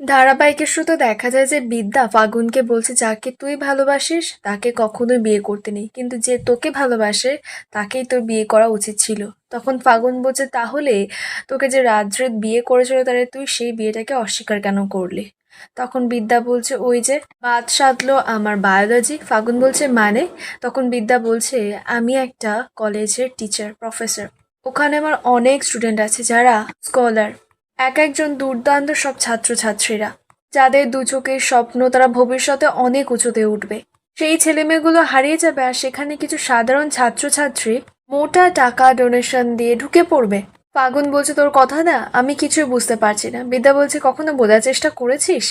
ধারাবাহিকের শুরুতে দেখা যায় যে বিদ্যা ফাগুনকে বলছে, যাকে তুই ভালোবাসিস, তাকে কখনোই বিয়ে করতে নেই। কিন্তু যে তোকে ভালোবাসে, তাকেই তোর বিয়ে করা উচিত ছিল। তখন ফাগুন বলছে, তাহলে তোকে যে রাজ্রেদ বিয়ে করেছিল, তাহলে তুই সেই বিয়েটাকে অস্বীকার কেন করলি? তখন বিদ্যা বলছে, ওই যে বাদ সাধলো আমার বায়োলজি ফাগুন বলছে মানে? তখন বিদ্যা বলছে, আমি একটা কলেজের টিচার প্রফেসর ওখানে আমার অনেক স্টুডেন্ট আছে যারা স্কলার এক একজন দুর্দান্ত সব ছাত্রছাত্রীরা, যাদের দু চোখের স্বপ্ন তারা ভবিষ্যতে অনেক উঁচুতে উঠবে। সেই ছেলেমেয়েগুলো হারিয়ে যাবে আর সেখানে কিছু সাধারণ ছাত্রছাত্রী মোটা টাকা ডোনেশন দিয়ে ঢুকে পড়বে। ফাগুন বলছে, তোর কথা না, আমি কিছুই বুঝতে পারছি না। বিদ্যা বলছে, কখনো বোঝার চেষ্টা করেছিস?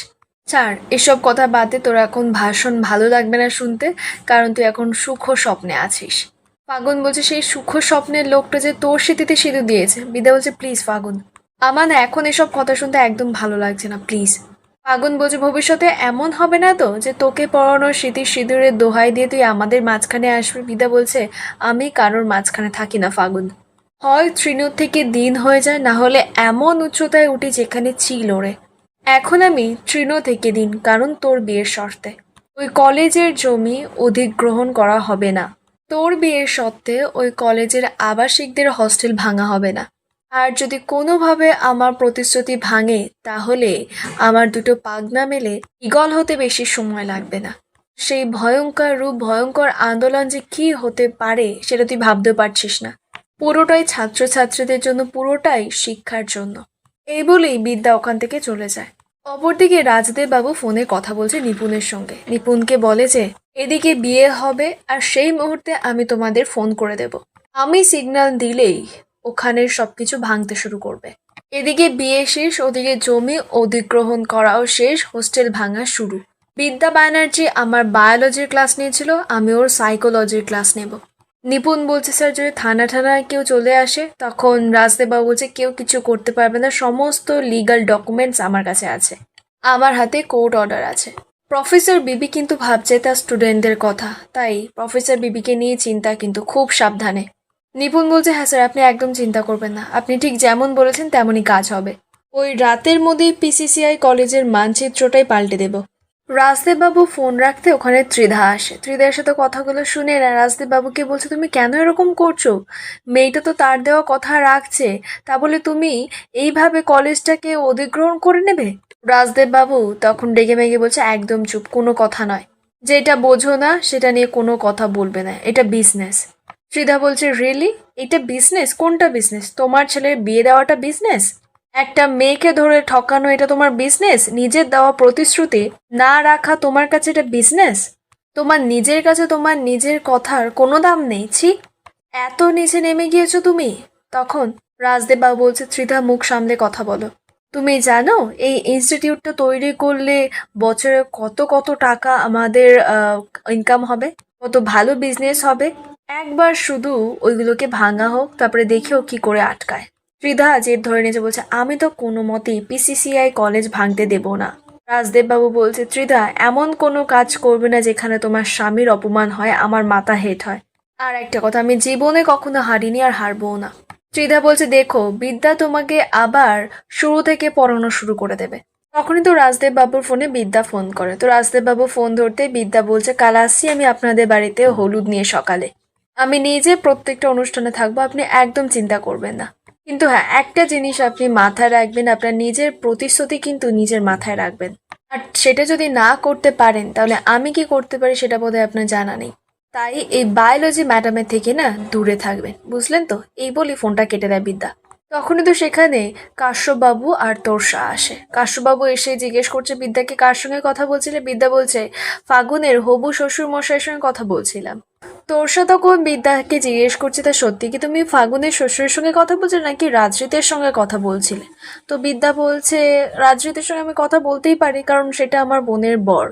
ছাড়, এসব কথা বাদে তোর এখন ভাষণ ভালো লাগবে না শুনতে, কারণ তুই এখন সুখ স্বপ্নে আছিস। ফাগুন বলছে, সেই সুখ স্বপ্নের লোকটা যে তোর স্মৃতিতে সিঁদুর দিয়েছে। বিদ্যা বলছে, প্লিজ, ফাগুন। আমার না এখন এসব কথা শুনতে একদম ভালো লাগছে না, প্লিজ। ফাগুন বলছে ভবিষ্যতে এমন হবে না তো, যে তোকে পড়ানোর স্মৃতির সিঁদুরের দোহাই দিয়ে তুই আমাদের মাঝখানে আসবি? বিদা বলছে, আমি কারোর মাঝখানে থাকি না, ফাগুন। হয় তৃণর থেকে দিন হয়ে যায়, না হলে এমন উচ্চতায় উঠি যেখানে চিল ওড়ে এখন আমি তৃণ থেকে দিন, কারণ তোর বিয়ের শর্তে। ওই কলেজের জমি অধিগ্রহণ করা হবে না। তোর বিয়ের সত্ত্বে ওই কলেজের আবাসিকদের হস্টেল ভাঙা হবে না। আর যদি কোনোভাবে আমার প্রতিশ্রুতি ভাঙে, তাহলে আমার দুটো পাগনা মেলে ইগল হতে বেশি সময় লাগবে না। সেই ভয়ঙ্কর রূপ, ভয়ঙ্কর আন্দোলন যে কি হতে পারে, সেটা তুই ভাবতে পারছিস না। পুরোটাই ছাত্রছাত্রীদের জন্য, পুরোটাই শিক্ষার জন্য। এই বলেই বিদ্যা ওখান থেকে চলে যায়। অপরদিকে রাজদেব বাবু ফোনে কথা বলছে নিপুণের সঙ্গে। নিপুণকে বলে যে, এদিকে বিয়ে হবে, আর সেই মুহূর্তে আমি তোমাদের ফোন করে দেব। আমি সিগন্যাল দিলেই ওখানের সবকিছু ভাঙতে শুরু করবে। এদিকে বিয়ে শেষ, ওদিকে জমি অধিগ্রহণ করাও শেষ, হোস্টেল ভাঙা শুরু। বিদ্যা ব্যানার্জি আমার বায়োলজির ক্লাস নিয়েছিল, আমি ওর সাইকোলজির ক্লাস নেব। নিপুণ বলছে, স্যার, যদি থানা থানায় কেউ চলে আসে, তখন রাজদেববাবু বলছে, কেউ কিছু করতে পারবে না, সমস্ত লিগাল ডকুমেন্টস আমার কাছে আছে। আমার হাতে কোর্ট অর্ডার আছে। প্রফেসর বিবি কিন্তু ভাবছে তার স্টুডেন্টদের কথা। তাই প্রফেসর বিবিকে নিয়ে চিন্তা কিন্তু খুব সাবধানে। নিপুণ বলছে হ্যাঁ স্যার, আপনি একদম চিন্তা করবেন না। আপনি ঠিক যেমন বলেছেন, তেমনই কাজ হবে। ওই রাতের মধ্যেই পিসিসিআই কলেজের মানচিত্রটাই পাল্টে দেব। রাজদেববাবু ফোন রাখতে ওখানে ত্রিধা আসে। ত্রিধার সাথে কথাগুলো শুনে না রাজদেববাবুকে বলছে, তুমি কেন এরকম করছ? মেয়েটা তো তার দেওয়া কথা রাখছে। তা বলে তুমি এইভাবে কলেজটাকে অধিগ্রহণ করে নেবে? রাজদেববাবু তখন ডেকে মেগে বলছে, একদম চুপ, কোনো কথা নয়। যেটা বোঝো না, সেটা নিয়ে কোনো কথা বলবে না। এটা বিজনেস ত্রিধা বলছে রিয়েলি এটা বিজনেস কোনটা বিজনেস তোমার ছেলের বিয়ে দেওয়াটা বিজনেস একটা মেয়েকে ধরে ঠকানো এটা তোমার বিজনেস নিজের দেওয়া প্রতিশ্রুতি না রাখা তোমার কাছে এটা বিজনেস তোমার নিজের কাছে তোমার নিজের কথার কোনো দাম নেই, ছি। এত নিচে নেমে গিয়েছো তুমি? তখন রাজদেব বাবু বলছে, ত্রিধা, মুখ সামলে কথা বলো। তুমি জানো, এই ইনস্টিটিউটটা তৈরি করলে বছরে কত কত টাকা আমাদের ইনকাম হবে? কত ভালো বিজনেস হবে। একবার শুধু ওইগুলোকে ভাঙা হোক, তারপরে দেখেও কি করে আটকায়। ত্রিধা জেদ ধরে নিয়েছে, বলছে, আমি তো কোনো মতেই পিসিসিআই কলেজ ভাঙতে দেব না। রাজদেব বাবু বলছে, ত্রিধা, এমন কোনো কাজ করবে না যেখানে তোমার স্বামীর অপমান হয়, আমার মাথা হেট হয়। আর একটা কথা, আমি জীবনে কখনো হারিনি আর হারবো না। ত্রিধা বলছে, দেখো, বিদ্যা তোমাকে আবার শুরু থেকে পড়ানো শুরু করে দেবে। তখনই তো রাজদেব বাবুর ফোনে বিদ্যা ফোন করে। তো রাজদেব বাবু ফোন ধরতে বিদ্যা বলছে, কাল আসছি আমি আপনাদের বাড়িতে হলুদ নিয়ে সকালে। আমি নিজে প্রত্যেকটা অনুষ্ঠানে থাকব, আপনি একদম চিন্তা করবেন না। কিন্তু হ্যাঁ একটা জিনিস আপনি মাথায় রাখবেন, আপনার নিজের প্রতিশ্রুতি কিন্তু নিজের মাথায় রাখবেন। আর সেটা যদি না করতে পারেন, তাহলে আমি কি করতে পারি সেটা বোধহয় আপনার জানা নেই। তাই এই বায়োলজি ম্যাডামের থেকে না দূরে থাকবেন। বুঝলেন তো? এই বলি ফোনটা কেটে দেয় বিদ্যা। তখনই তো সেখানে কাশ্যপবাবু আর তোরসা আসে। কাশ্যপবাবু এসে জিজ্ঞেস করছে বিদ্যাকে কার সঙ্গে কথা বলছিলে? বিদ্যা বলছে, ফাগুনের হবু শ্বশুর মশাইয়ের সঙ্গে কথা বলছিলাম। তোরসা তখন বিদ্যাকে জিজ্ঞেস করছে, তা সত্যি কি তুমি ফাগুনের শ্বশুরের সঙ্গে কথা বলছিলে নাকি রাজরিতের সঙ্গে কথা বলছিলে? তো বিদ্যা বলছে রাজরিতের সঙ্গে আমি কথা বলতেই পারি, কারণ সেটা আমার বোনের বর।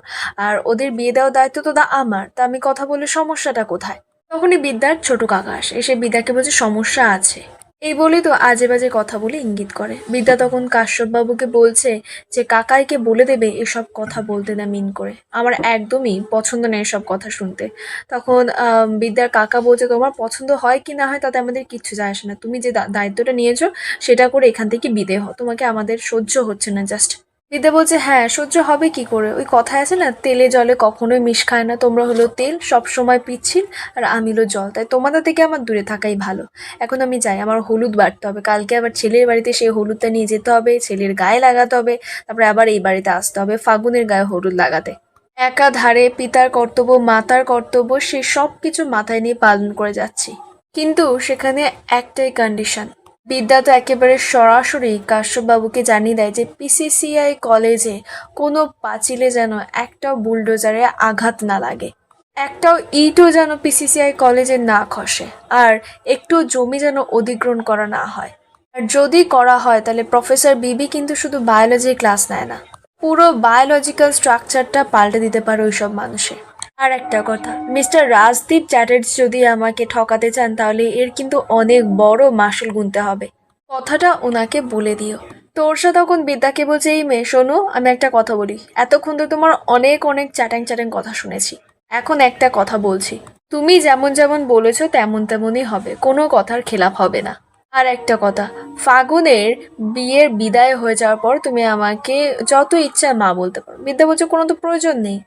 আর ওদের বিয়ে দেওয়ার দায়িত্ব তো দা আমার, তা আমি কথা বলে সমস্যাটা কোথায়? তখনই বিদ্যার ছোট কাকা আসে, এসে বিদ্যাকে বলছে, সমস্যা আছে। এই বলেই তো আজে বাজে কথা বলে ইঙ্গিত করে। বিদ্যা তখন কাশ্যপবাবুকে বলছে যে, কাকাইকে বলে দেবে এসব কথা বলতে না মিন করে। আমার একদমই পছন্দ নেই এসব কথা শুনতে। তখন বিদ্যার কাকা বলছে, তোমার পছন্দ হয় কি না হয় তাতে আমাদের কিচ্ছু যায় আসে না। তুমি যে দায়িত্বটা নিয়েছো সেটা করে এখান থেকে বিদে হও। তোমাকে আমাদের সহ্য হচ্ছে না, জাস্ট বিদ্যা বলছে হ্যাঁ সহ্য হবে কি করে? ওই কথায় আছে না, তেলে জলে কখনোই মিশ খায় না। তোমরা হলো তেল সব সময় পিচ্ছিল, আর আমি হলো জল। তাই তোমাদের থেকে আমার দূরে থাকাই ভালো। এখন আমি যাই, আমার হলুদ বাড়তে হবে। কালকে আবার ছেলের বাড়িতে সেই হলুদটা নিয়ে যেতে হবে, ছেলের গায়ে লাগাতে হবে, তারপরে আবার এই বাড়িতে আসতে হবে, ফাগুনের গায়ে হলুদ লাগাতে। একাধারে পিতার কর্তব্য, মাতার কর্তব্য, সে সব কিছু মাথায় নিয়ে পালন করে যাচ্ছি। কিন্তু সেখানে একটাই কন্ডিশন বিদ্যা তো একেবারে সরাসরি কাশ্যপবাবুকে জানিয়ে দেয় যে পিসিসিআই কলেজে কোনো পাঁচিলে যেন একটাও বুলডোজারে আঘাত না লাগে। একটাও ইটও যেন পিসিসিআই কলেজে না খসে আর একটু জমি যেন অধিগ্রহণ করা না হয়। আর যদি করা হয়, তাহলে প্রফেসর বিবি কিন্তু শুধু বায়োলজির ক্লাস নেয় না। পুরো বায়োলজিক্যাল স্ট্রাকচারটা পাল্টে দিতে পারে ওইসব মানুষের। আর একটা কথা, মিস্টার রাজদীপ চ্যাটার্জি যদি আমাকে ঠকাতে চান, তাহলে এর কিন্তু অনেক বড় মাসুল গুনতে হবে। কথাটা ওনাকে বলে দিও। তোরসা তখন বিদ্যাকে বলছে এই মেয়ে, শোনো, আমি একটা কথা বলি। এতক্ষণ তো তোমার অনেক অনেক চ্যাটাং চ্যাটাং কথা শুনেছি। এখন একটা কথা বলছি। তুমি যেমন যেমন বলেছ, তেমন তেমনই হবে। কোনো কথার খেলাপ হবে না। আর একটা কথা, ফাগুনের বিয়ের বিদায় হয়ে যাওয়ার পর তুমি আমাকে যত ইচ্ছা মা বলতে পারো। বিদ্যা বলছে, কোনো তো প্রয়োজন নেই।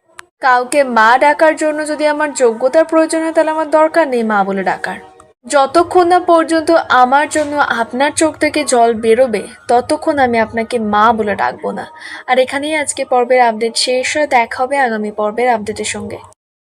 কাউকে মা ডাকার জন্য যদি আমার যোগ্যতার প্রয়োজন হয়, তাহলে আমার দরকার নেই মা বলে ডাকার। যতক্ষণ না পর্যন্ত আমার জন্য আপনার চোখ থেকে জল বেরোবে, ততক্ষণ আমি আপনাকে মা বলে ডাকবো না। আর এখানেই আজকে পর্বের আপডেট শেষ। হয়ে দেখা হবে আগামী পর্বের আপডেটের সঙ্গে।